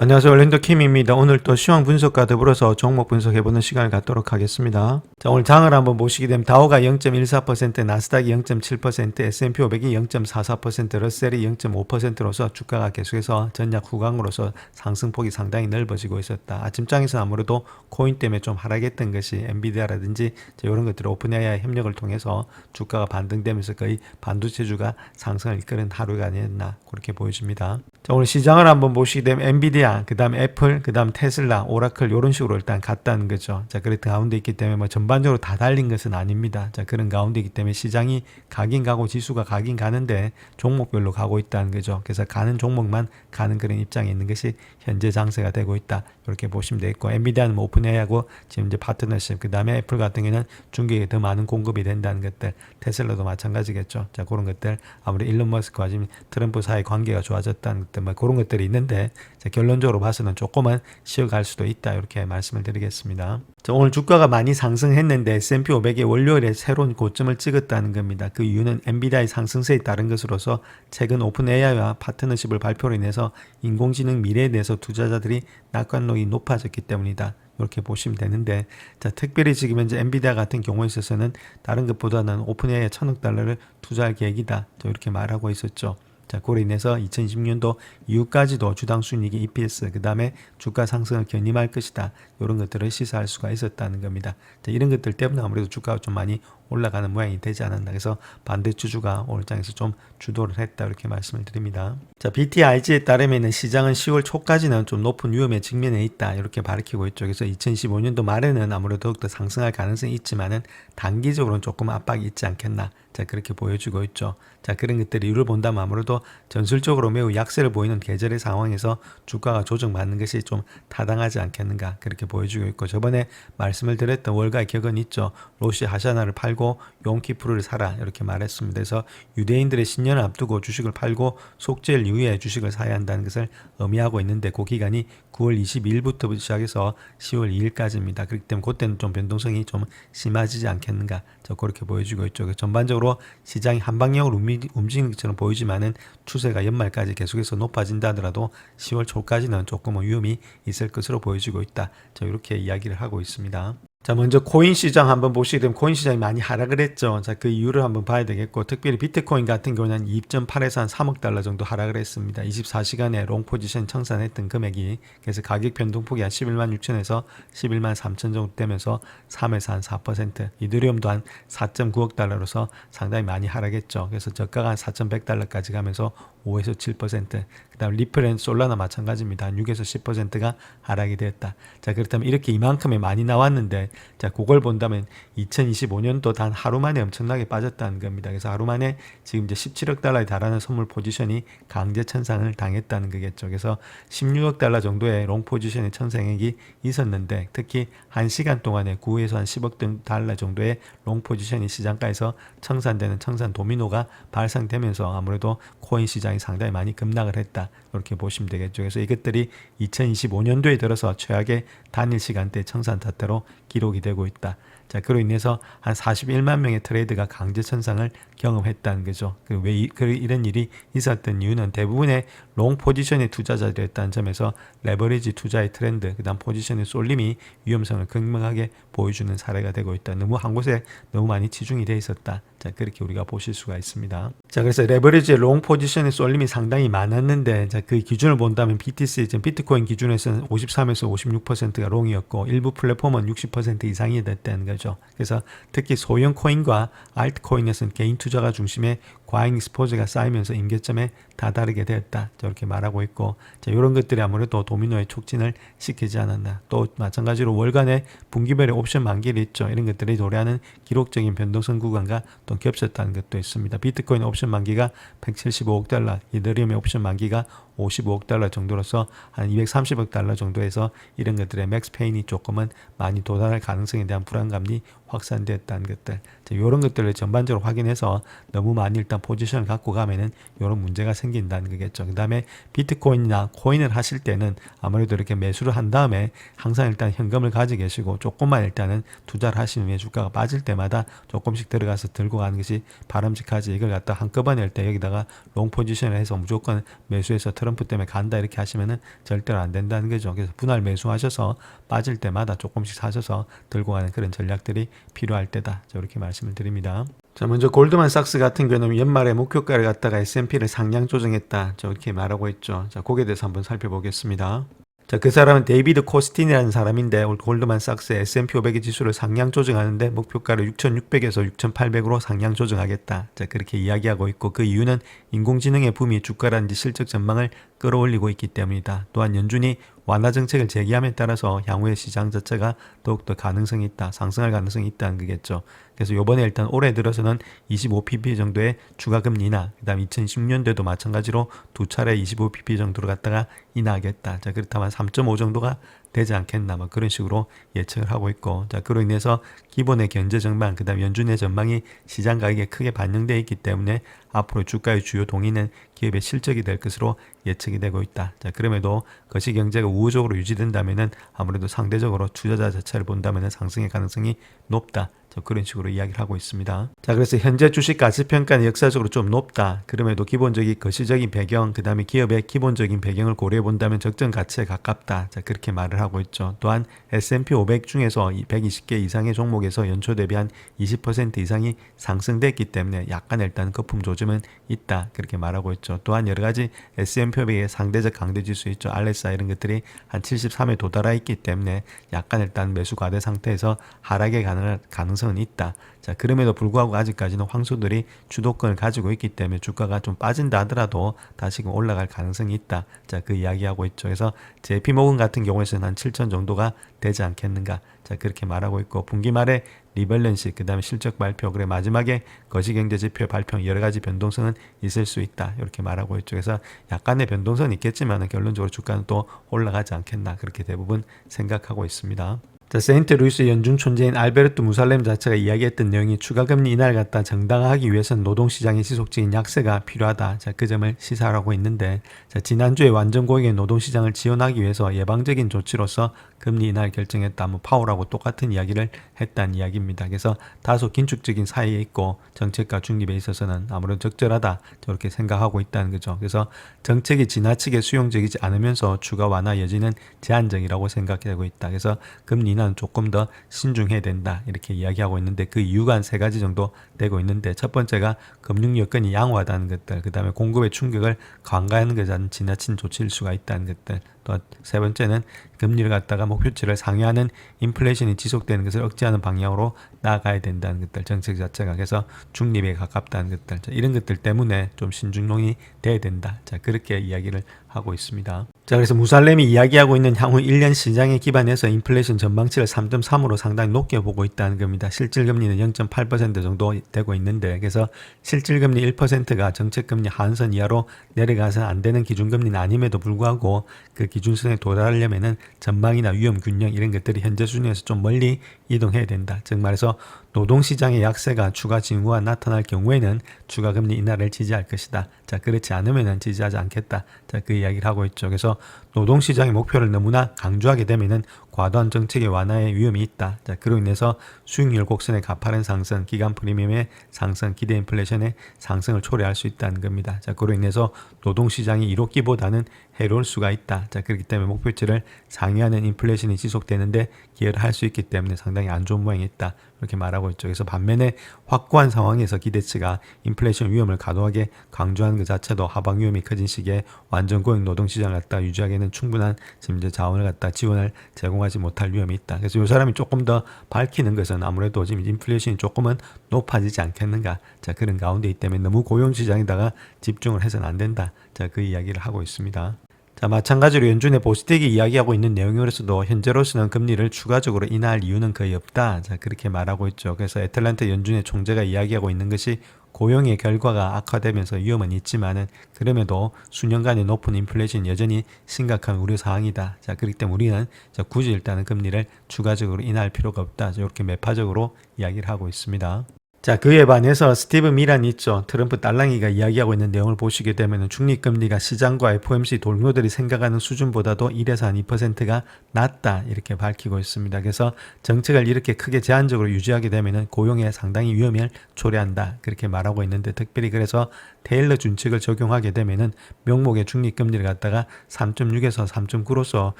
안녕하세요. 랜더 킴입니다. 오늘 또 시황 분석과 더불어서 종목 분석해보는 시간을 갖도록 하겠습니다. 자, 오늘 장을 한번 보시게 되면 다우가 0.14%, 나스닥이 0.7%, S&P 500이 0.44%, 러셀이 0.5%로서 주가가 계속해서 전약 후강으로서 상승폭이 상당히 넓어지고 있었다. 아침장에서 아무래도 코인 때문에 좀 하락했던 것이 엔비디아라든지 이런 것들이 오픈 AI 협력을 통해서 주가가 반등되면서 거의 반도체주가 상승을 이끄는 하루가 아니었나 그렇게 보여집니다. 자, 오늘 시장을 한번 보시게 되면 엔비디아, 그 다음 애플, 그 다음 테슬라, 오라클 이런 식으로 일단 갔다는 거죠. 자, 그런 가운데 있기 때문에 뭐 전반적으로 다 달린 것은 아닙니다. 자, 그런 가운데 있기 때문에 시장이 가긴 가고 지수가 가긴 가는데 종목별로 가고 있다는 거죠. 그래서 가는 종목만 가는 그런 입장에 있는 것이 현재 장세가 되고 있다. 이렇게 보시면 되겠고 엔비디아는 뭐 오픈AI하고 지금 이제 파트너십, 그 다음에 애플 같은 경우는 중국에 더 많은 공급이 된다는 것들, 테슬라도 마찬가지겠죠. 자, 그런 것들 아무리 일론 머스크와 지금 트럼프 사이 관계가 좋아졌다는 것들, 뭐 그런 것들이 있는데 자, 결론 적으로 봐서는 조금은 쉬어갈 수도 있다 이렇게 말씀을 드리겠습니다. 자, 오늘 주가가 많이 상승했는데 S&P 500이 월요일에 새로운 고점을 찍었다는 겁니다. 그 이유는 엔비디아의 상승세에 따른 것으로서 최근 오픈 AI와 파트너십을 발표로 인해서 인공지능 미래에 대해서 투자자들이 낙관론이 높아졌기 때문이다. 이렇게 보시면 되는데 자 특별히 지금 현재 엔비디아 같은 경우에 있어서는 다른 것보다는 오픈 AI에 천억 달러를 투자할 계획이다. 저 이렇게 말하고 있었죠. 자, 그로 인해서 2020년도 이후까지도 주당 순이익이 EPS, 그 다음에 주가 상승을 견인할 것이다. 이런 것들을 시사할 수가 있었다는 겁니다. 자, 이런 것들 때문에 아무래도 주가가 좀 많이 올라가는 모양이 되지 않았나. 그래서 반대 주주가 오늘 장에서 좀 주도를 했다. 이렇게 말씀을 드립니다. 자, BTIG에 따르면 시장은 10월 초까지는 좀 높은 위험에 직면해 있다. 이렇게 밝히고 있죠. 그래서 2015년도 말에는 아무래도 더욱더 상승할 가능성이 있지만은 단기적으로는 조금 압박이 있지 않겠나. 자, 그렇게 보여주고 있죠. 자, 그런 것들이 이유를 본다면 아무래도 전술적으로 매우 약세를 보이는 계절의 상황에서 주가가 조정받는 것이 좀 타당하지 않겠는가. 그렇게 보여주고 있고 저번에 말씀을 드렸던 월가의 격언 있죠. 로시 하샤나를 팔고 용키프루를 사라. 이렇게 말했습니다. 그래서 유대인들의 신년을 앞두고 주식을 팔고 속죄일 이후에 주식을 사야 한다는 것을 의미하고 있는데 그 기간이 9월 22일부터 시작해서 10월 2일까지입니다. 그렇기 때문에 그때는 좀 변동성이 좀 심해지지 않겠는가. 저 그렇게 보여주고 있죠. 전반적으로 시장이 한 방향으로 움직- 움직이는 것처럼 보이지만은 추세가 연말까지 계속해서 높아진다 하더라도 10월 초까지는 조금은 위험이 있을 것으로 보여지고 있다. 저 이렇게 이야기를 하고 있습니다. 자, 먼저 코인 시장 한번 보시게 되면 코인 시장이 많이 하락을 했죠. 자, 그 이유를 한번 봐야 되겠고, 특별히 비트코인 같은 경우는 2.8에서 한 3억 달러 정도 하락을 했습니다. 24시간에 롱 포지션 청산했던 금액이 그래서 가격 변동폭이 한 11만 6천에서 11만 3천 정도 되면서 3에서 한 4%, 이더리움도 한 4.9억 달러로서 상당히 많이 하락했죠. 그래서 저가가 한 4,100달러까지 가면서 5에서 7%, 그 다음 리플 앤 솔라나 마찬가지입니다. 한 6에서 10%가 하락이 되었다. 자, 그렇다면 이렇게 이만큼이 많이 나왔는데 자, 그걸 본다면 2025년도 단 하루 만에 엄청나게 빠졌다는 겁니다. 그래서 하루 만에 지금 이제 17억 달러에 달하는 선물 포지션이 강제 천상을 당했다는 거겠죠. 그래서 16억 달러 정도의 롱 포지션의 천상액이 있었는데 특히 한 시간 동안에 9에서 한 10억 등 달러 정도의 롱 포지션이 시장가에서 청산되는 청산 도미노가 발생되면서 아무래도 코인 시장이 상당히 많이 급락을 했다. 이렇게 보시면 되겠죠. 그래서 이것들이 2025년도에 들어서 최악의 단일 시간대 청산 사태로 기록이 되고 있다. 자, 그로 인해서 한 41만 명의 트레이드가 강제 천상을 경험했다는 거죠. 그왜 이 런 일이 있었던 이유는 대부분의 롱 포지션의 투자자들이었다는 점에서 레버리지 투자의 트렌드, 그 다음 포지션의 쏠림이 위험성을 극명하게 보여주는 사례가 되고 있다. 너무 한 곳에 너무 많이 지중이 돼 있었다. 자, 그렇게 우리가 보실 수가 있습니다. 자, 그래서 레버리지의 롱 포지션의 쏠림이 상당히 많았는데, 자, 그 기준을 본다면 BTC, 지금 비트코인 기준에서는 53에서 56%가 롱이었고, 일부 플랫폼은 60% 이상이 됐다는 거죠. 그래서 특히 소형 코인과 알트코인에서는 개인 투자가 중심의 과잉 익스포즈가 쌓이면서 임계점에 다다르게 되었다. 저렇게 말하고 있고, 자, 이런 것들이 아무래도 도미노의 촉진을 시키지 않았나. 또 마찬가지로 월간의 분기별의 옵션 만기를 있죠. 이런 것들이 도래하는 기록적인 변동성 구간과 또 겹쳤다는 것도 있습니다. 비트코인 옵션 만기가 175억 달러, 이더리움의 옵션 만기가 55억 달러 정도로서 한 230억 달러 정도에서 이런 것들의 맥스 페인이 조금은 많이 도달할 가능성에 대한 불안감이 확산됐다는 것들. 이런 것들을 전반적으로 확인해서 너무 많이 일단 포지션을 갖고 가면은 이런 문제가 생긴다는 거겠죠. 그 다음에 비트코인이나 코인을 하실 때는 아무래도 이렇게 매수를 한 다음에 항상 일단 현금을 가지고 계시고 조금만 일단은 투자를 하시는 후에 주가가 빠질 때마다 조금씩 들어가서 들고 가는 것이 바람직하지 이걸 갖다 한꺼번에 일단 여기다가 롱 포지션을 해서 무조건 매수해서 트럼프 때문에 간다 이렇게 하시면은 절대로 안 된다는 거죠. 그래서 분할 매수하셔서 빠질 때마다 조금씩 사셔서 들고 가는 그런 전략들이 필요할 때다. 저렇게 말씀을 드립니다. 자, 먼저 골드만삭스 같은 경우는 연말에 목표가를 갖다가 S&P를 상향 조정했다. 저렇게 말하고 있죠. 자, 거기에 대해서 한번 살펴보겠습니다. 자, 그 사람은 데이비드 코스틴이라는 사람인데 골드만삭스의 S&P 500의 지수를 상향 조정하는데 목표가를 6,600에서 6,800으로 상향 조정하겠다. 자, 그렇게 이야기하고 있고 그 이유는 인공지능의 붐이 주가라든지 실적 전망을 끌어올리고 있기 때문이다. 또한 연준이 완화 정책을 제기함에 따라서 향후의 시장 자체가 더욱더 가능성이 있다. 상승할 가능성이 있다는 거겠죠. 그래서 요번에 일단 올해 들어서는 25pp 정도의 추가 금리나 그다음 2010년도에도 마찬가지로 두 차례 25pp 정도로 갔다가 인하하겠다. 자, 그렇다면 3.5 정도가 되지 않겠나 뭐 그런 식으로 예측을 하고 있고 자 그로 인해서 기본의 경제 전망 그다음 연준의 전망이 시장 가격에 크게 반영되어 있기 때문에 앞으로 주가의 주요 동의는 기업의 실적이 될 것으로 예측이 되고 있다. 자 그럼에도 거시 경제가 우호적으로 유지된다면은 아무래도 상대적으로 투자자 자체를 본다면은 상승의 가능성이 높다. 저 그런 식으로 이야기를 하고 있습니다. 자, 그래서 현재 주식 가치평가는 역사적으로 좀 높다. 그럼에도 기본적인 거시적인 배경, 그 다음에 기업의 기본적인 배경을 고려해 본다면 적정 가치에 가깝다. 자, 그렇게 말을 하고 있죠. 또한 S&P 500 중에서 120개 이상의 종목에서 연초 대비 한 20% 이상이 상승됐기 때문에 약간 일단 거품 조짐은 있다. 그렇게 말하고 있죠. 또한 여러 가지 S&P 500의 상대적 강대 지수 있죠. RSI 이런 것들이 한 73에 도달해 있기 때문에 약간 일단 매수 과대 상태에서 하락의 가능한 가능성은 있다. 자, 그럼에도 불구하고 아직까지는 황소들이 주도권을 가지고 있기 때문에 주가가 좀 빠진다 하더라도 다시금 올라갈 가능성이 있다. 자, 그 이야기하고 있죠. 그래서 JP 모건 같은 경우에서는 한 7천 정도가 되지 않겠는가. 자, 그렇게 말하고 있고 분기 말에 리밸런시 그 다음에 실적 발표 그래 마지막에 거시경제 지표 발표 여러 가지 변동성은 있을 수 있다 이렇게 말하고 있죠. 그래서 약간의 변동성은 있겠지만 결론적으로 주가는 또 올라가지 않겠나 그렇게 대부분 생각하고 있습니다. 자, 세인트 루이스 연중 촌재인 알베르트 무살렘 자체가 이야기했던 내용이 추가 금리 인하를 갖다 정당화하기 위해서는 노동시장의 지속적인 약세가 필요하다. 자, 그 점을 시사하고 있는데, 자, 지난주에 완전 고액의 노동시장을 지원하기 위해서 예방적인 조치로서 금리 인하를 결정했다. 뭐 파워라고 똑같은 이야기를 했다는 이야기입니다. 그래서 다소 긴축적인 사이에 있고 정책과 중립에 있어서는 아무래도 적절하다. 저렇게 생각하고 있다는 거죠. 그래서 정책이 지나치게 수용적이지 않으면서 추가 완화 여지는 제한적이라고 생각하고 있다. 그래서 금리 인하는 조금 더 신중해야 된다. 이렇게 이야기하고 있는데 그 이유가 한 세 가지 정도 되고 있는데 첫 번째가 금융 여건이 양호하다는 것들, 그 다음에 공급의 충격을 강화하는 것은 지나친 조치일 수가 있다는 것들, 또 세 번째는 금리를 갖다가 목표치를 상회하는 인플레이션이 지속되는 것을 억제하는 방향으로 나아가야 된다는 것들 정책 자체가. 그래서 중립에 가깝다는 것들 자, 이런 것들 때문에 좀 신중론이 돼야 된다. 자 그렇게 이야기를 하고 있습니다. 자 그래서 무살렘이 이야기하고 있는 향후 1년 시장에 기반해서 인플레이션 전망치를 3.3으로 상당히 높게 보고 있다는 겁니다. 실질금리는 0.8% 정도 되고 있는데 그래서 실질금리 1%가 정책금리 한선 이하로 내려가서 안 되는 기준금리는 아님에도 불구하고 그 기 준선에 도달하려면은 전망이나 위험 균형 이런 것들이 현재 수준에서 좀 멀리 이동해야 된다. 즉 말해서 노동시장의 약세가 추가 징후가 나타날 경우에는 추가 금리 인하를 지지할 것이다. 자 그렇지 않으면은 지지하지 않겠다. 자그 이야기를 하고 있죠. 그래서 노동시장의 목표를 너무나 강조하게 되면은 과도한 정책의 완화의 위험이 있다. 자, 그로 인해서 수익률 곡선의 가파른 상승, 기간 프리미엄의 상승, 기대 인플레이션의 상승을 초래할 수 있다는 겁니다. 자, 그로 인해서 노동시장이 이롭기보다는 해로울 수가 있다. 자, 그렇기 때문에 목표치를 상회하는 인플레이션이 지속되는데 기여를 할 수 있기 때문에 상당히 안 좋은 모양이 있다. 이렇게 말하고 있죠. 그래서 반면에 확고한 상황에서 기대치가 인플레이션 위험을 과도하게 강조하는 것 자체도 하방 위험이 커진 시기에 완전 고용 노동 시장을 갖다 유지하기에는 충분한 지금 자원을 갖다 지원을 제공하지 못할 위험이 있다. 그래서 이 사람이 조금 더 밝히는 것은 아무래도 지금 인플레이션이 조금은 높아지지 않겠는가. 자, 그런 가운데 있기 때문에 너무 고용 시장에다가 집중을 해서는 안 된다. 자, 그 이야기를 하고 있습니다. 자, 마찬가지로 연준의 보스텍이 이야기하고 있는 내용으로서도 현재로서는 금리를 추가적으로 인하할 이유는 거의 없다. 자, 그렇게 말하고 있죠. 그래서 애틀란타 연준의 총재가 이야기하고 있는 것이 고용의 결과가 악화되면서 위험은 있지만은 그럼에도 수년간의 높은 인플레이션 여전히 심각한 우려 사항이다. 자, 그렇기 때문에 우리는 자, 굳이 일단은 금리를 추가적으로 인할 필요가 없다. 자, 이렇게 매파적으로 이야기를 하고 있습니다. 자, 그에 반해서 스티브 미란 있죠. 트럼프 딸랑이가 이야기하고 있는 내용을 보시게 되면 중립금리가 시장과 FOMC 동료들이 생각하는 수준보다도 1에서 한 2%가 낮다. 이렇게 밝히고 있습니다. 그래서 정책을 이렇게 크게 제한적으로 유지하게 되면 고용에 상당히 위험을 초래한다. 그렇게 말하고 있는데 특별히 그래서 테일러 준칙을 적용하게 되면은 명목의 중립금리를 갖다가 3.6에서 3.9로서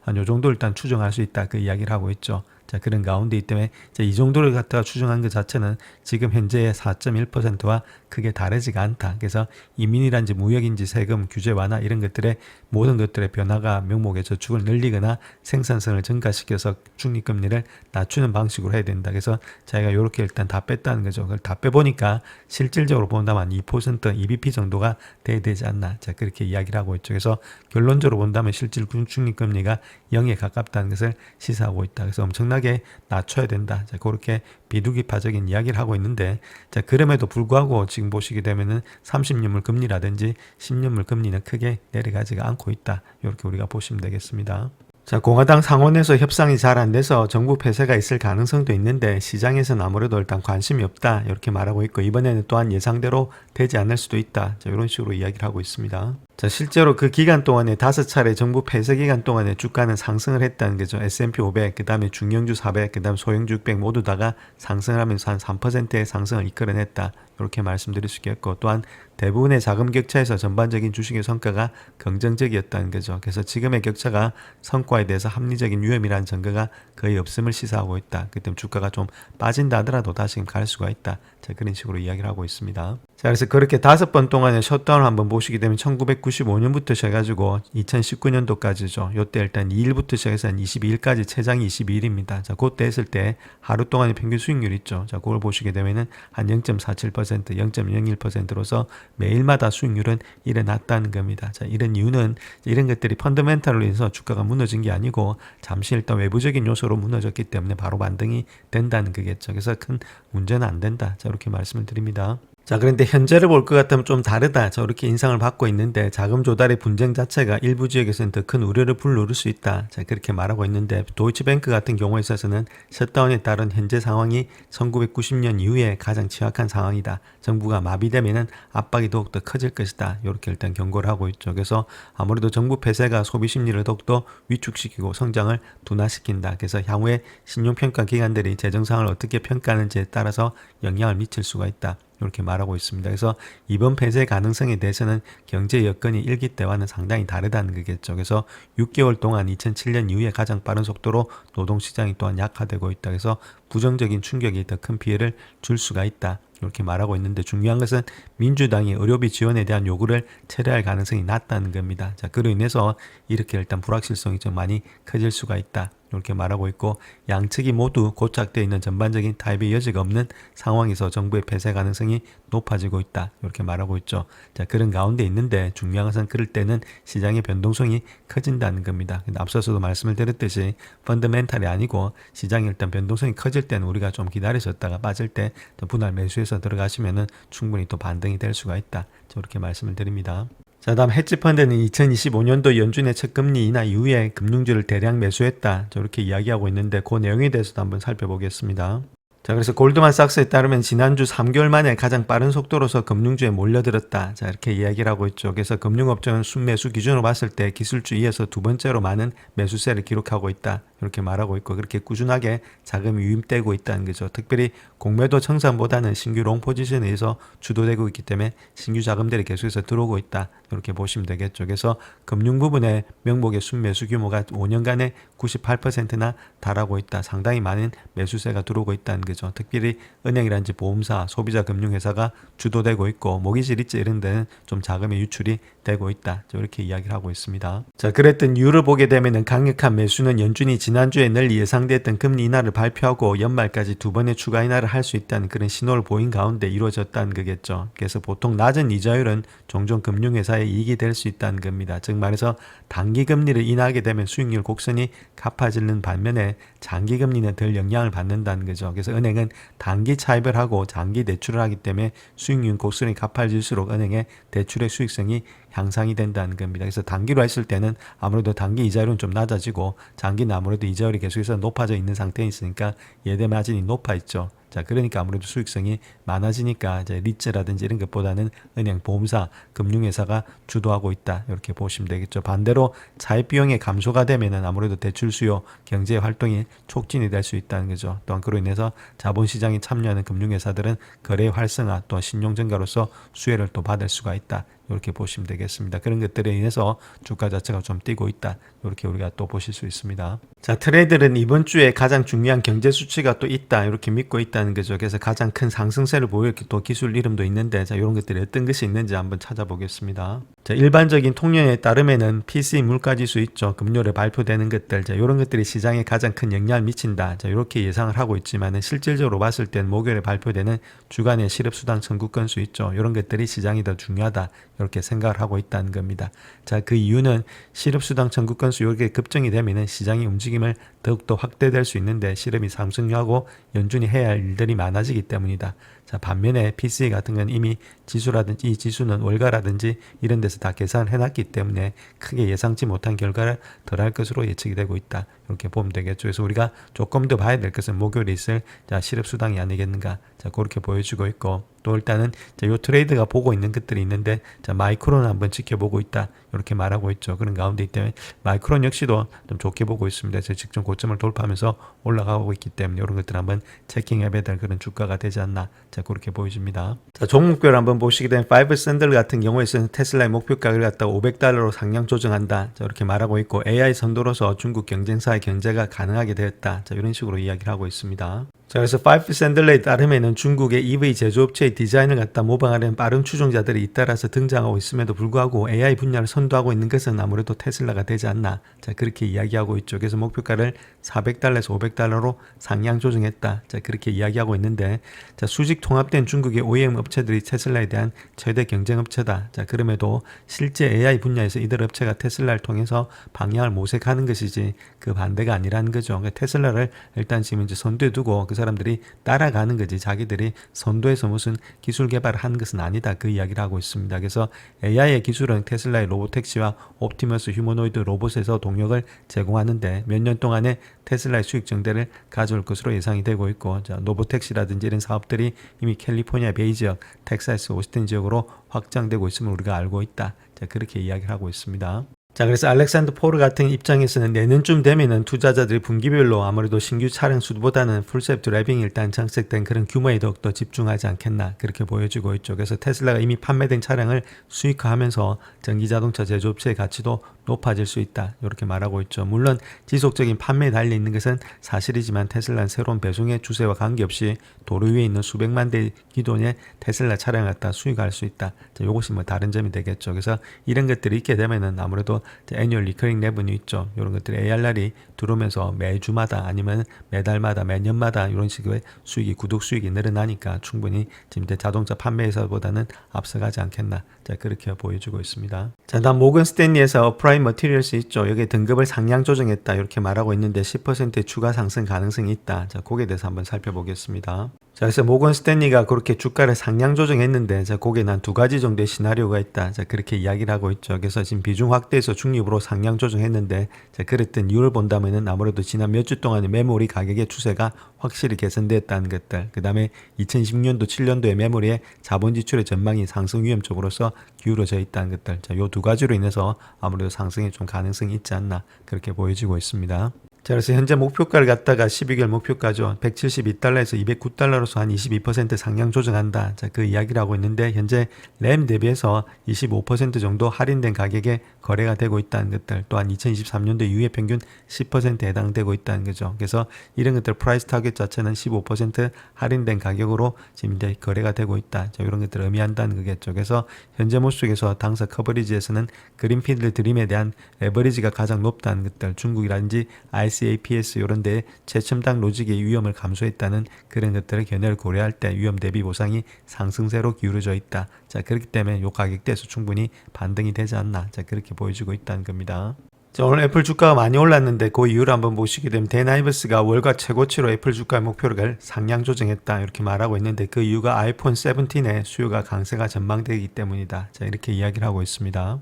한 요 정도 일단 추정할 수 있다. 그 이야기를 하고 있죠. 자, 그런 가운데 있기 때문에 이 정도를 갖다가 추정한 것 자체는 지금 현재의 4.1%와 크게 다르지가 않다. 그래서 이민이란지 무역인지 세금 규제 완화 이런 것들의 모든 것들의 변화가 명목의 저축을 늘리거나 생산성을 증가시켜서 중립금리를 낮추는 방식으로 해야 된다. 그래서 자기가 이렇게 일단 다 뺐다는 거죠. 그걸 다 빼보니까 실질적으로 본다면 한2% EBP 정도가 돼야 되지 않나. 자, 그렇게 이야기를 하고 있죠. 그래서 결론적으로 본다면 실질 중립금리가 0에 가깝다는 것을 시사하고 있다. 그래서 엄청나게 낮춰야 된다. 자, 그렇게 비두기파적인 이야기를 하고 있는데, 자, 그럼에도 불구하고 지금 보시게 되면은 30년물 금리라든지 10년물 금리는 크게 내려가지가 않고 있다. 이렇게 우리가 보시면 되겠습니다. 자, 공화당 상원에서 협상이 잘 안 돼서 정부 폐쇄가 있을 가능성도 있는데 시장에서는 아무래도 일단 관심이 없다. 이렇게 말하고 있고 이번에는 또한 예상대로 되지 않을 수도 있다. 자, 이런 식으로 이야기를 하고 있습니다. 자, 실제로 그 기간 동안에 다섯 차례 정부 폐쇄 기간 동안에 주가는 상승을 했다는 거죠. S&P 500, 그 다음에 중형주 400, 그 다음 소형주 600 모두 다가 상승을 하면서 한 3%의 상승을 이끌어냈다. 이렇게 말씀드릴 수 있겠고 또한 대부분의 자금 격차에서 전반적인 주식의 성과가 긍정적이었다는 거죠. 그래서 지금의 격차가 성과에 대해서 합리적인 위험이라는 증거가 거의 없음을 시사하고 있다. 그 때문에 주가가 좀 빠진다 하더라도 다시 갈 수가 있다. 자, 그런 식으로 이야기를 하고 있습니다. 자, 그래서 그렇게 다섯 번 동안의 셧다운을 한번 보시게 되면 1995년부터 시작해가지고 2019년도까지죠. 요때 일단 2일부터 시작해서 한 22일까지 최장이 22일입니다. 자, 그때 했을 때 하루 동안의 평균 수익률 있죠. 자, 그걸 보시게 되면은 한 0.47%, 0.01%로서 매일마다 수익률은 일어났다는 겁니다. 자, 이런 이유는 이런 것들이 펀더멘탈로 인해서 주가가 무너진 게 아니고 잠시 일단 외부적인 요소로 무너졌기 때문에 바로 반등이 된다는 거겠죠. 그래서 큰 문제는 안 된다. 자, 이렇게 말씀을 드립니다. 자, 그런데 현재를 볼 것 같으면 좀 다르다. 저렇게 인상을 받고 있는데 자금 조달의 분쟁 자체가 일부 지역에서는 더 큰 우려를 불러올 수 있다. 자, 그렇게 말하고 있는데 도이치뱅크 같은 경우에 있어서는 셧다운에 따른 현재 상황이 1990년 이후에 가장 취약한 상황이다. 정부가 마비되면은 압박이 더욱더 커질 것이다. 이렇게 일단 경고를 하고 있죠. 그래서 아무래도 정부 폐쇄가 소비 심리를 더욱더 위축시키고 성장을 둔화시킨다. 그래서 향후에 신용평가 기관들이 재정 상황을 어떻게 평가하는지에 따라서 영향을 미칠 수가 있다. 이렇게 말하고 있습니다. 그래서 이번 폐쇄 가능성에 대해서는 경제 여건이 일기 때와는 상당히 다르다는 거겠죠. 그래서 6개월 동안 2007년 이후에 가장 빠른 속도로 노동시장이 또한 약화되고 있다. 그래서 부정적인 충격이 더 큰 피해를 줄 수가 있다. 이렇게 말하고 있는데 중요한 것은 민주당이 의료비 지원에 대한 요구를 철회할 가능성이 낮다는 겁니다. 자, 그로 인해서 이렇게 일단 불확실성이 좀 많이 커질 수가 있다. 이렇게 말하고 있고 양측이 모두 고착되어 있는 전반적인 타협의 여지가 없는 상황에서 정부의 폐쇄 가능성이 높아지고 있다. 이렇게 말하고 있죠. 자, 그런 가운데 있는데 중요한 것은 그럴 때는 시장의 변동성이 커진다는 겁니다. 앞서서도 말씀을 드렸듯이 펀더멘탈이 아니고 시장이 일단 변동성이 커질 때는 우리가 좀 기다리셨다가 빠질 때 분할 매수해서 들어가시면은 충분히 또 반등이 될 수가 있다. 저렇게 말씀을 드립니다. 자, 다음 헤지펀드는 2025년도 연준의 첫 금리 인하 이후에 금융주를 대량 매수했다. 저렇게 이야기하고 있는데 그 내용에 대해서도 한번 살펴보겠습니다. 자, 그래서 골드만삭스에 따르면 지난주 3개월 만에 가장 빠른 속도로서 금융주에 몰려들었다. 자, 이렇게 이야기를 하고 있죠. 그래서 금융업종은 순매수 기준으로 봤을 때 기술주 이어서 두 번째로 많은 매수세를 기록하고 있다. 이렇게 말하고 있고 그렇게 꾸준하게 자금이 유입되고 있다는 거죠. 특별히 공매도 청산보다는 신규 롱 포지션에 의해서 주도되고 있기 때문에 신규 자금들이 계속해서 들어오고 있다. 이렇게 보시면 되겠죠. 그래서 금융 부분의 명목의 순매수 규모가 5년간에 98%나 달하고 있다. 상당히 많은 매수세가 들어오고 있다는 거죠. 특별히 은행이라든지 보험사, 소비자 금융회사가 주도되고 있고 모기지 리츠 이런 데는 좀 자금의 유출이 되고 있다. 자, 이렇게 이야기를 하고 있습니다. 자, 그랬던 이유를 보게 되면은 강력한 매수는 연준이 지난주에 널리 예상됐던 금리 인하를 발표하고 연말까지 두 번의 추가 인하를 할 수 있다는 그런 신호를 보인 가운데 이루어졌다는 거겠죠. 그래서 보통 낮은 이자율은 종종 금융회사의 이익이 될 수 있다는 겁니다. 즉 말해서 단기 금리를 인하하게 되면 수익률 곡선이 갚아지는 반면에 장기 금리는 덜 영향을 받는다는 거죠. 그래서 은행은 단기 차입을 하고 장기 대출을 하기 때문에 수익률 곡선이 갚아질수록 은행의 대출의 수익성이 향상이 된다는 겁니다. 그래서 단기로 했을 때는 아무래도 단기 이자율은 좀 낮아지고 장기는 아무래도 이자율이 계속해서 높아져 있는 상태에 있으니까 예대 마진이 높아 있죠. 자, 그러니까 아무래도 수익성이 많아지니까 이제 리츠라든지 이런 것보다는 은행, 보험사, 금융회사가 주도하고 있다. 이렇게 보시면 되겠죠. 반대로 차입 비용의 감소가 되면은 아무래도 대출 수요, 경제 활동이 촉진이 될 수 있다는 거죠. 또한 그로 인해서 자본시장에 참여하는 금융회사들은 거래 활성화 또 신용 증가로서 수혜를 또 받을 수가 있다. 이렇게 보시면 되겠습니다. 그런 것들에 인해서 주가 자체가 좀 뛰고 있다. 이렇게 우리가 또 보실 수 있습니다. 자, 트레이드는 이번 주에 가장 중요한 경제 수치가 또 있다. 이렇게 믿고 있다는 거죠. 그래서 가장 큰 상승세를 보일 또 기술 이름도 있는데, 자, 이런 것들이 어떤 것이 있는지 한번 찾아보겠습니다. 자, 일반적인 통념에 따르면은 PC 물가지수 있죠. 금요일에 발표되는 것들, 자, 이런 것들이 시장에 가장 큰 영향을 미친다. 자, 이렇게 예상을 하고 있지만은 실질적으로 봤을 땐 목요일에 발표되는 주간의 실업수당 청구 건수 있죠. 이런 것들이 시장이 더 중요하다. 이렇게 생각을 하고 있다는 겁니다. 자, 그 이유는 실업수당 청구 건수 이렇게 급증이 되면은 시장의 움직임을 더욱더 확대될 수 있는데 실업이 상승하고 연준이 해야 할 일들이 많아지기 때문이다. 자, 반면에 PCA 같은 건 이미 지수라든지 이 지수는 월가라든지 이런 데서 다 계산을 해놨기 때문에 크게 예상치 못한 결과를 덜 할 것으로 예측이 되고 있다. 이렇게 보면 되겠죠. 그래서 우리가 조금 더 봐야 될 것은 목요일에 있을 자, 실업 수당이 아니겠는가. 자, 그렇게 보여주고 있고 또 일단은 자, 요 트레이드가 보고 있는 것들이 있는데 자, 마이크로는 한번 지켜보고 있다. 이렇게 말하고 있죠. 그런 가운데 있기 마이크론 역시도 좀 좋게 보고 있습니다. 제 직전 고점을 돌파하면서 올라가고 있기 때문에 이런 것들 한번 체킹해 봐야 될 그런 주가가 되지 않나. 자, 그렇게 보여집니다. 자, 종목별 한번 보시게 되면 5 샌들 같은 경우에서는 테슬라의 목표가를 갖다 500달러로 상향 조정한다. 자, 이렇게 말하고 있고 AI 선도로서 중국 경쟁사의 경제가 가능하게 되었다. 자, 이런 식으로 이야기를 하고 있습니다. 자, 그래서 5 샌들레에 따르면은 중국의 EV 제조업체의 디자인을 갖다 모방하려는 빠른 추종자들이 잇따라서 등장하고 있음에도 불구하고 AI 분야를 선도하고 있는 것은 아무래도 테슬라가 되지 않나. 자, 그렇게 이야기하고 있죠. 그래서 목표가를 400달러에서 500달러로 상향 조정했다. 자, 그렇게 이야기하고 있는데, 자, 수직 통합된 중국의 OEM 업체들이 테슬라에 대한 최대 경쟁 업체다. 자, 그럼에도 실제 AI 분야에서 이들 업체가 테슬라를 통해서 방향을 모색하는 것이지 그 반대가 아니라는 거죠. 그러니까 테슬라를 일단 지금 이제 선두에 두고 그 사람들이 따라가는 거지. 자기들이 선도에서 무슨 기술 개발을 하는 것은 아니다. 그 이야기를 하고 있습니다. 그래서 AI의 기술은 테슬라의 로보택시와 옵티머스 휴머노이드 로봇에서 동력을 제공하는데 몇 년 동안에 테슬라의 수익 증대를 가져올 것으로 예상이 되고 있고 자, 로보택시라든지 이런 사업들이 이미 캘리포니아 베이 지역, 텍사스 오스틴 지역으로 확장되고 있음을 우리가 알고 있다. 자, 그렇게 이야기를 하고 있습니다. 자, 그래서 알렉산더 포르 같은 입장에서는 내년쯤 되면은 투자자들이 분기별로 아무래도 신규 차량 수보다는 풀셉 드라이빙 일단 장착된 그런 규모에 더욱더 집중하지 않겠나 그렇게 보여지고 있죠. 그래서 테슬라가 이미 판매된 차량을 수익화하면서 전기 자동차 제조업체의 가치도 높아질 수 있다. 이렇게 말하고 있죠. 물론 지속적인 판매에 달려 있는 것은 사실이지만 테슬라는 새로운 배송의 추세와 관계없이 도로 위에 있는 수백만 대 기존의 테슬라 차량을 갖다 수익할 수 있다. 자, 이것이 뭐 다른 점이 되겠죠. 그래서 이런 것들이 있게 되면은 아무래도 애니얼 리커링 레버뉴 있죠. 이런 것들이 ARR이 들어오면서 매주마다 아니면 매달마다 매년마다 이런 식의 수익이 구독 수익이 늘어나니까 충분히 지금 자동차 판매에서보다는 앞서가지 않겠나. 자, 그렇게 보여주고 있습니다. 자, 다음 모건 스탠리에서 어프라 임 머티리얼스 있죠. 여기 등급을 상향 조정했다. 이렇게 말하고 있는데 10%의 추가 상승 가능성이 있다. 자, 거기에 대해서 한번 살펴보겠습니다. 자, 그래서 모건 스탠리가 그렇게 주가를 상향 조정했는데, 자, 거기에 난 두 가지 정도의 시나리오가 있다. 자, 그렇게 이야기를 하고 있죠. 그래서 지금 비중 확대해서 중립으로 상향 조정했는데, 자, 그랬던 이유를 본다면은 아무래도 지난 몇 주 동안의 메모리 가격의 추세가 확실히 개선됐다는 것들. 그 다음에 2016년도, 7년도의 메모리의 자본 지출의 전망이 상승 위험 쪽으로서 기울어져 있다는 것들. 자, 요 두 가지로 인해서 아무래도 상승에 좀 가능성이 있지 않나 그렇게 보여지고 있습니다. 자, 그래서 현재 목표가를 갖다가 12개월 목표가죠. 172달러에서 209달러로서 한 22% 상향 조정한다. 자, 그 이야기를 하고 있는데 현재 램 대비해서 25% 정도 할인된 가격에 거래가 되고 있다는 것들 또한 2023년도 이후에 평균 10%에 해당되고 있다는 거죠. 그래서 이런 것들 프라이스 타겟 자체는 15% 할인된 가격으로 지금 이제 거래가 되고 있다. 자, 이런 것들을 의미한다는 거겠죠. 그래서 현재 모습에서 당사 커버리지에서는 그린필드 드림에 대한 레버리지가 가장 높다는 것들 중국이라든지 ICAPS 이런 데 최첨단 로직의 위험을 감소했다는 그런 것들을 견해를 고려할 때 위험 대비 보상이 상승세로 기울어져 있다. 자, 그렇기 때문에 요 가격대에서 충분히 반등이 되지 않나. 자, 그렇게 보여지고 있다는 겁니다. 자, 오늘 애플 주가가 많이 올랐는데 그 이유를 한번 보시게 되면 데나이버스가 월가 최고치로 애플 주가의 목표를 상향 조정했다 이렇게 말하고 있는데 그 이유가 아이폰 17의 수요가 강세가 전망되기 때문이다. 자, 이렇게 이야기를 하고 있습니다.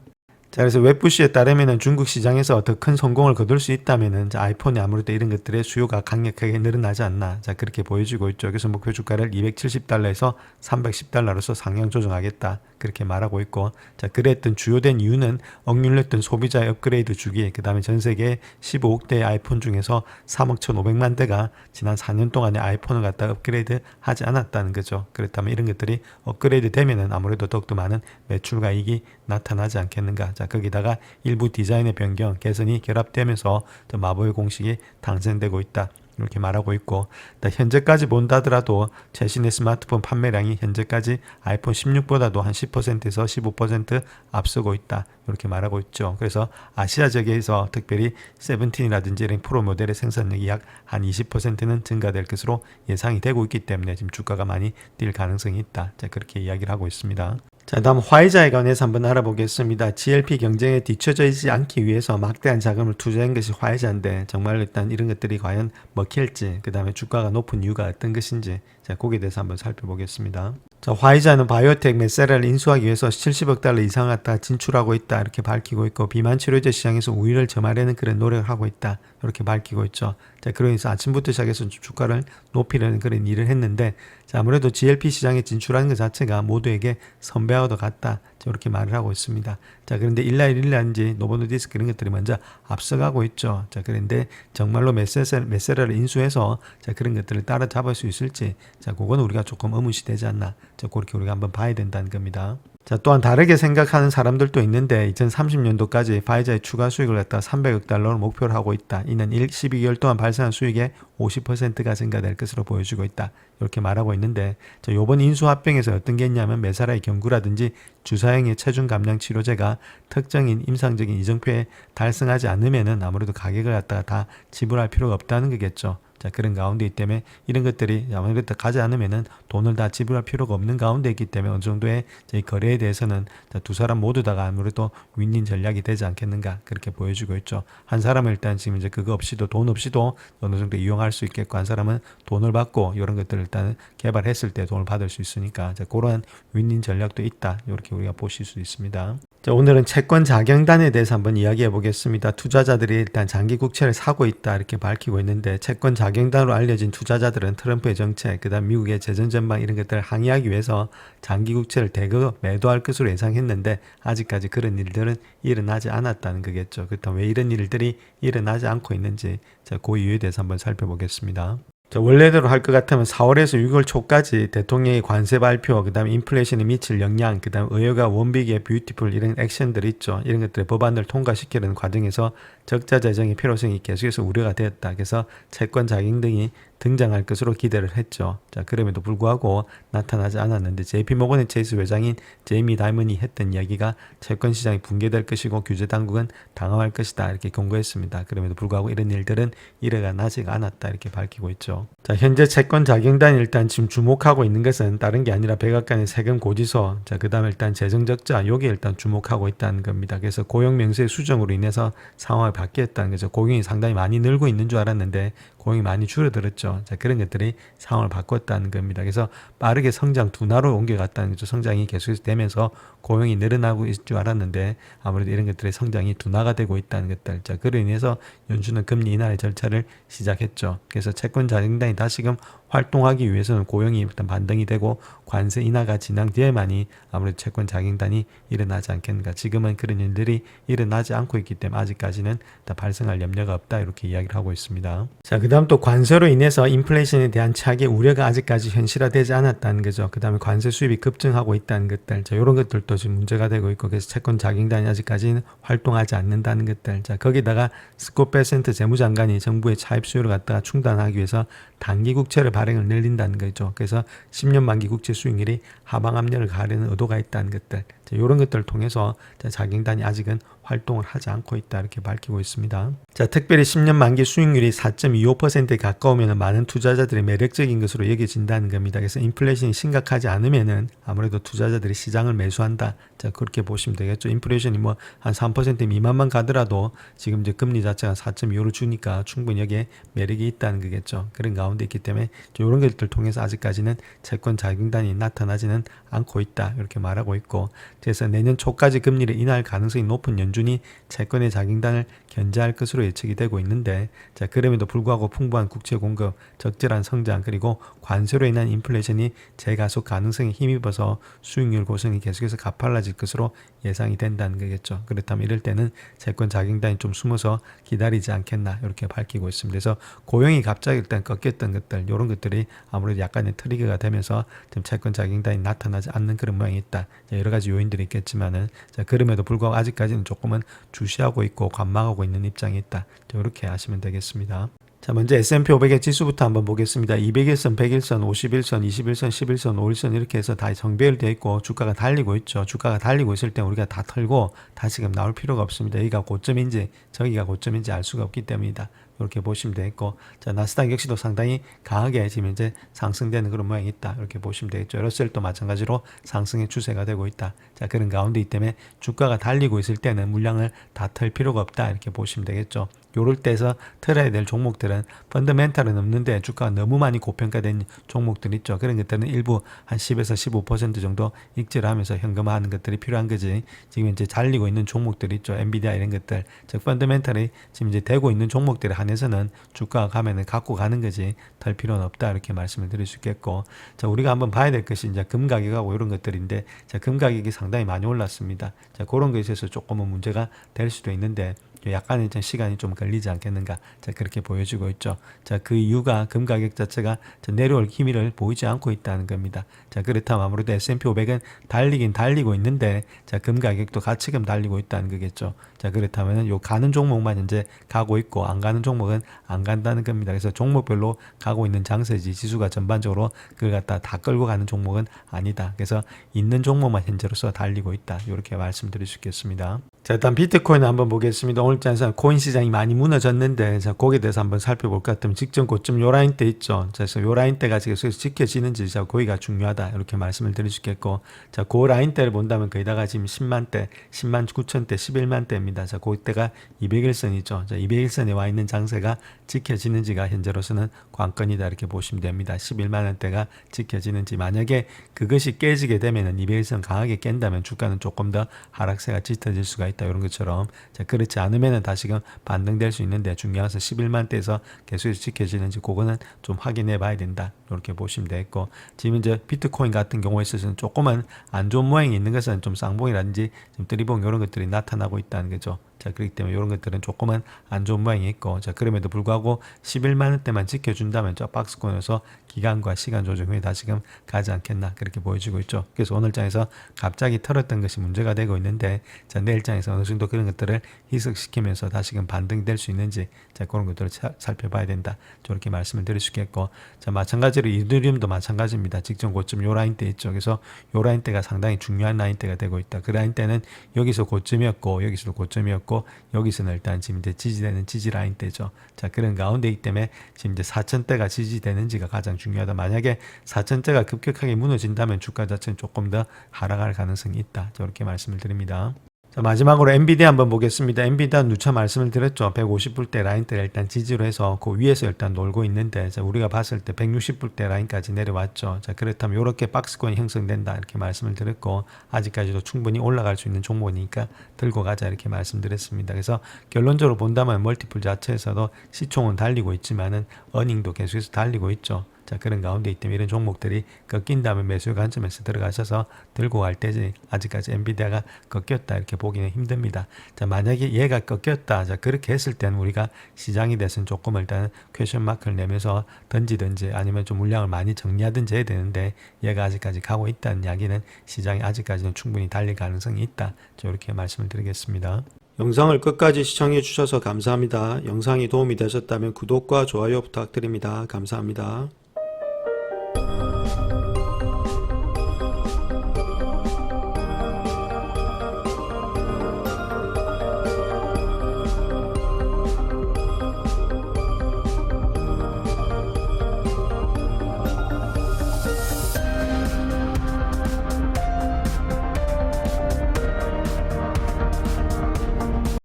자, 그래서 웹부시에 따르면은 중국 시장에서 더 큰 성공을 거둘 수 있다면은 자, 아이폰이 아무래도 이런 것들의 수요가 강력하게 늘어나지 않나. 자, 그렇게 보여지고 있죠. 그래서 목표 주가를 270달러에서 310달러로서 상향 조정하겠다. 그렇게 말하고 있고 자 그랬던 주요된 이유는 억눌렸던 소비자의 업그레이드 주기 그 다음에 전 세계 15억 대의 아이폰 중에서 3억 1,500만 대가 지난 4년 동안에 아이폰을 갖다 업그레이드 하지 않았다는 거죠. 그렇다면 이런 것들이 업그레이드 되면은 아무래도 더욱더 많은 매출과 이익이 나타나지 않겠는가? 자 거기다가 일부 디자인의 변경 개선이 결합되면서 또 마법의 공식이 당선되고 있다 이렇게 말하고 있고 또 현재까지 본다더라도 최신의 스마트폰 판매량이 현재까지 아이폰 16보다도 한 10%에서 15% 앞서고 있다 이렇게 말하고 있죠. 그래서 아시아 지역에서 특별히 세븐틴이라든지 이런 프로 모델의 생산력이 약 한 20%는 증가될 것으로 예상이 되고 있기 때문에 지금 주가가 많이 뛸 가능성이 있다. 자 그렇게 이야기를 하고 있습니다. 자, 다음 화이자에 관해서 한번 알아보겠습니다. GLP 경쟁에 뒤처져 있지 않기 위해서 막대한 자금을 투자한 것이 화이자인데 정말 일단 이런 것들이 과연 먹힐지, 그 다음에 주가가 높은 이유가 어떤 것인지, 자, 거기에 대해서 한번 살펴보겠습니다. 자, 화이자는 바이오텍 메세라를 인수하기 위해서 70억 달러 이상 갖다 진출하고 있다 이렇게 밝히고 있고 비만 치료제 시장에서 우위를 점하려는 그런 노력을 하고 있다 이렇게 밝히고 있죠. 자, 그러면서 아침부터 시작해서 주가를 높이려는 그런 일을 했는데 자, 아무래도 GLP 시장에 진출하는 것 자체가 모두에게 선배와도 같다. 이렇게 말을 하고 있습니다. 자, 그런데 일라일일라인지 노보노디스크 이런 것들이 먼저 앞서가고 있죠. 자, 그런데 정말로 메세라, 메세라를 인수해서 자, 그런 것들을 따라잡을 수 있을지 자, 그거는 우리가 조금 의문시 되지 않나. 자, 그렇게 우리가 한번 봐야 된다는 겁니다. 자, 또한 다르게 생각하는 사람들도 있는데 2030년도까지 파이자의 추가 수익을 갖다 300억 달러로 목표를 하고 있다. 이는 1, 12개월 동안 발생한 수익의 50%가 증가될 것으로 보여지고 있다. 이렇게 말하고 있는데 자, 요번 인수 합병에서 어떤 게 있냐면 메사라의 경구라든지 주사형의 체중 감량 치료제가 특정인 임상적인 이정표에 달성하지 않으면은 아무래도 가격을 갖다가 다 지불할 필요가 없다는 거겠죠. 자, 그런 가운데 있기 때문에 이런 것들이 아무래도 가지 않으면은 돈을 다 지불할 필요가 없는 가운데 있기 때문에 어느 정도의 저희 거래에 대해서는 두 사람 모두 다가 아무래도 윈윈 전략이 되지 않겠는가 그렇게 보여주고 있죠. 한 사람은 일단 지금 이제 그거 없이도 돈 없이도 어느 정도 이용할 수 있겠고 한 사람은 돈을 받고 이런 것들을 일단 개발했을 때 돈을 받을 수 있으니까 자, 그러한 윈윈 전략도 있다. 이렇게 우리가 보실 수 있습니다. 자, 오늘은 채권 자경단에 대해서 한번 이야기해 보겠습니다. 투자자들이 일단 장기 국채를 사고 있다 이렇게 밝히고 있는데 채권 자경단으로 알려진 투자자들은 트럼프의 정책, 그다음 미국의 재정 전망 이런 것들을 항의하기 위해서 장기 국채를 대거 매도할 것으로 예상했는데 아직까지 그런 일들은 일어나지 않았다는 거겠죠. 그렇다면 왜 이런 일들이 일어나지 않고 있는지 자, 그 이유에 대해서 한번 살펴보겠습니다. 자, 원래대로 할 것 같으면 4월에서 6월 초까지 대통령의 관세 발표, 그 다음에 인플레이션에 미칠 영향, 그 다음 의회가 원빅의 뷰티풀 이런 액션들 있죠. 이런 것들의 법안을 통과시키는 과정에서 적자 재정의 필요성이 계속해서 우려가 되었다. 그래서 채권 자ging 등이 등장할 것으로 기대를 했죠. 자, 그럼에도 불구하고 나타나지 않았는데 JP 모건의 체이스 회장인 제이미 다이먼이 했던 이야기가 채권 시장이 붕괴될 것이고 규제 당국은 당황할 것이다. 이렇게 경고했습니다. 그럼에도 불구하고 이런 일들은 일어나지 않았다. 이렇게 밝히고 있죠. 자, 현재 채권 자경단이 일단 지금 주목하고 있는 것은 다른 게 아니라 백악관의 세금 고지서, 자, 그 다음에 일단 재정 적자, 요게 일단 주목하고 있다는 겁니다. 그래서 고용 명세 수정으로 인해서 상황을 바뀌었다는 거죠. 고용이 상당히 많이 늘고 있는 줄 알았는데 고용이 많이 줄어들었죠. 자, 그런 것들이 상황을 바꿨다는 겁니다. 그래서 빠르게 성장 둔화로 옮겨갔다는 거죠. 성장이 계속해서 되면서 고용이 늘어나고 있을 줄 알았는데 아무래도 이런 것들의 성장이 둔화가 되고 있다는 것들. 자, 그로 인해서 연준은 금리 인하의 절차를 시작했죠. 그래서 채권 자정단이 다시금 활동하기 위해서는 고용이 일단 반등이 되고 관세 인하가 진행 뒤에만이 아무래도 채권 자경단이 일어나지 않겠는가. 지금은 그런 일들이 일어나지 않고 있기 때문에 아직까지는 다 발생할 염려가 없다 이렇게 이야기를 하고 있습니다. 자, 그 다음 또 관세로 인해서 인플레이션에 대한 차익의 우려가 아직까지 현실화되지 않았다는 거죠. 그 다음에 관세 수입이 급증하고 있다는 것들. 자, 이런 것들도 지금 문제가 되고 있고, 그래서 채권 자గిం단이 아직까지는 활동하지 않는다는 것들. 자, 거기다가 스콧 베센트 재무장관이 정부의 차입 수요를 갖다가 충당하기 위해서 단기 국채를 발행을 늘린다는 거죠. 그래서 10년 만기 국채 수익률이 하방 압력을 가하려는 의도가 있다는 것들. 자, 이런 것들을 통해서 자, 자గిం단이 아직은 활동을 하지 않고 있다 이렇게 밝히고 있습니다. 자, 특별히 10년 만기 수익률이 4.25%에 가까우면 많은 투자자들이 매력적인 것으로 여겨진다는 겁니다. 그래서 인플레이션이 심각하지 않으면은 아무래도 투자자들이 시장을 매수한다. 자, 그렇게 보시면 되겠죠. 인플레이션이 뭐 한 3% 미만만 가더라도 지금 이제 금리 자체가 4.25를 주니까 충분히 여기에 매력이 있다는 거겠죠. 그런 가운데 있기 때문에 이런 것들 통해서 아직까지는 채권 자గిం단이 나타나지는 않고 있다. 이렇게 말하고 있고 그래서 내년 초까지 금리를 인하할 가능성이 높은 연준이 채권의 자경단을 견제할 것으로 예측이 되고 있는데 자 그럼에도 불구하고 풍부한 국채 공급, 적절한 성장 그리고 관세로 인한 인플레이션이 재가속 가능성에 힘입어서 수익률 고성이 계속해서 가팔라질 것으로 예상이 된다는 거겠죠. 그렇다면 이럴 때는 채권 자경단이 좀 숨어서 기다리지 않겠나 이렇게 밝히고 있습니다. 그래서 고용이 갑자기 일단 꺾였던 것들 이런 것들이 아무래도 약간의 트리거가 되면서 좀 채권 자경단이 나타나지 않는 그런 모양이 있다. 자, 여러 가지 요인들이 있겠지만은 자, 그럼에도 불구하고 아직까지는 조금은 주 시하고 있고 관망하고 있는 입장이 있다. 자, 이렇게 하시면 되겠습니다. 자, 먼저 S&P 500의 지수부터 한번 보겠습니다. 200일선, 100일선, 51선, 21선, 11선, 5일선 이렇게 해서 다 정배열되어 있고 주가가 달리고 있죠. 주가가 달리고 있을 때 우리가 다 털고 다시금 나올 필요가 없습니다. 여기가 고점인지 저기가 고점인지 알 수가 없기 때문이다. 이렇게 보시면 되겠고 자 나스닥 역시도 상당히 강하게 지금 이제 상승되는 그런 모양이 있다. 이렇게 보시면 되겠죠. 러셀도 마찬가지로 상승의 추세가 되고 있다. 자 그런 가운데 때문에 주가가 달리고 있을 때는 물량을 다 털 필요가 없다. 이렇게 보시면 되겠죠 요럴 때서 털어야 될 종목들은 펀더멘탈은 없는데 주가가 너무 많이 고평가된 종목들 있죠. 그런 것들은 일부 한 10에서 15% 정도 익절을 하면서 현금화하는 것들이 필요한 거지. 지금 이제 잘리고 있는 종목들 있죠. 엔비디아 이런 것들. 즉 펀더멘탈이 지금 이제 되고 있는 종목들에 한해서는 주가가 가면은 갖고 가는 거지. 털 필요는 없다. 이렇게 말씀을 드릴 수 있겠고. 자, 우리가 한번 봐야 될 것이 이제 금 가격하고 이런 것들인데 자, 금 가격이 상당히 많이 올랐습니다. 자, 그런 것에 있어서 조금은 문제가 될 수도 있는데 약간의 좀 시간이 좀 걸리지 않겠는가. 자, 그렇게 보여지고 있죠. 자, 그 이유가 금 가격 자체가 내려올 힘을 보이지 않고 있다는 겁니다. 자, 그렇다면 아무래도 S&P 500은 달리긴 달리고 있는데, 자, 금 가격도 같이금 달리고 있다는 거겠죠. 자, 그렇다면 요 가는 종목만 이제 가고 있고, 안 가는 종목은 안 간다는 겁니다. 그래서 종목별로 가고 있는 장세지 지수가 전반적으로 그걸 갖다 다 끌고 가는 종목은 아니다. 그래서 있는 종목만 현재로서 달리고 있다. 이렇게 말씀드릴 수 있겠습니다. 자, 일단 비트코인 한번 보겠습니다. 오늘 장에서 코인 시장이 많이 무너졌는데, 자, 거기에 대해서 한번 살펴볼 것 같으면 직전 고점 요 라인 때 있죠. 자, 그래서 요 라인 때가 계속 지켜지는지, 자, 거기가 중요하다. 이렇게 말씀을 드릴 수 있겠고, 자, 그 라인 때를 본다면 거기다가 지금 10만 대, 10만 9천 대, 11만 대입니다. 자, 그때가 200일선이죠. 자, 200일선에 와 있는 장세가 지켜지는지가 현재로서는 관건이다. 이렇게 보시면 됩니다. 11만 원대가 지켜지는지, 만약에 그것이 깨지게 되면은 200일선 강하게 깬다면 주가는 조금 더 하락세가 짙어질 수가 있다. 이런 것처럼, 자, 그렇지 않으면은 다시금 반등될 수 있는데 중요한 것은 11만 대에서 계속해서 지켜지는지 그거는 좀 확인해 봐야 된다. 이렇게 보시면 되겠고 지금 이제 비트 코인 같은 경우에 있어서는 조금은 안 좋은 모양이 있는 것은 좀 쌍봉이라든지 좀 뜨리봉 이런 것들이 나타나고 있다는 거죠. 자, 그렇기 때문에 이런 것들은 조금은 안 좋은 모양이 있고, 자, 그럼에도 불구하고 11만 원대만 지켜준다면 저 박스권에서 기간과 시간 조정 후에 다시금 가지 않겠나 그렇게 보여지고 있죠. 그래서 오늘 장에서 갑자기 털었던 것이 문제가 되고 있는데, 자, 내일 장에서 어느 정도 그런 것들을 희석시키면서 다시금 반등될 수 있는지, 자, 그런 것들을 차, 살펴봐야 된다. 저렇게 말씀을 드릴 수 있겠고, 자, 마찬가지로 이더리움도 마찬가지입니다. 직전 고점 요 라인 때 있죠. 그래서 요 라인 때가 상당히 중요한 라인 때가 되고 있다. 그 라인 때는 여기서 고점이었고, 여기서도 고점이었고, 있고 여기서는 일단 지금 이제 지지되는 지지 라인 때죠. 자 그런 가운데이기 때문에 지금 이제 4천대가 지지되는지가 가장 중요하다. 만약에 4천대가 급격하게 무너진다면 주가 자체는 조금 더 하락할 가능성이 있다. 저렇게 말씀을 드립니다. 자, 마지막으로 엔비디아 한번 보겠습니다. 엔비디아 누차 말씀을 드렸죠. 150불대 라인대를 일단 지지로 해서 그 위에서 일단 놀고 있는데 자, 우리가 봤을 때 160불대 라인까지 내려왔죠. 자, 그렇다면 이렇게 박스권이 형성된다 이렇게 말씀을 드렸고 아직까지도 충분히 올라갈 수 있는 종목이니까 들고 가자 이렇게 말씀드렸습니다. 그래서 결론적으로 본다면 멀티플 자체에서도 시총은 달리고 있지만은 어닝도 계속해서 달리고 있죠. 자 그런 가운데 때문에 이런 종목들이 꺾인다면 매수 관점에서 들어가셔서 들고 갈 때지 아직까지 엔비디아가 꺾였다 이렇게 보기는 힘듭니다. 자 만약에 얘가 꺾였다 자 그렇게 했을 때는 우리가 시장에 대해서는 조금 일단 퀘션 마크를 내면서 던지든지 아니면 좀 물량을 많이 정리하든지 해야 되는데 얘가 아직까지 가고 있다는 이야기는 시장이 아직까지는 충분히 달릴 가능성이 있다. 저 이렇게 말씀을 드리겠습니다. 영상을 끝까지 시청해 주셔서 감사합니다. 영상이 도움이 되셨다면 구독과 좋아요 부탁드립니다. 감사합니다.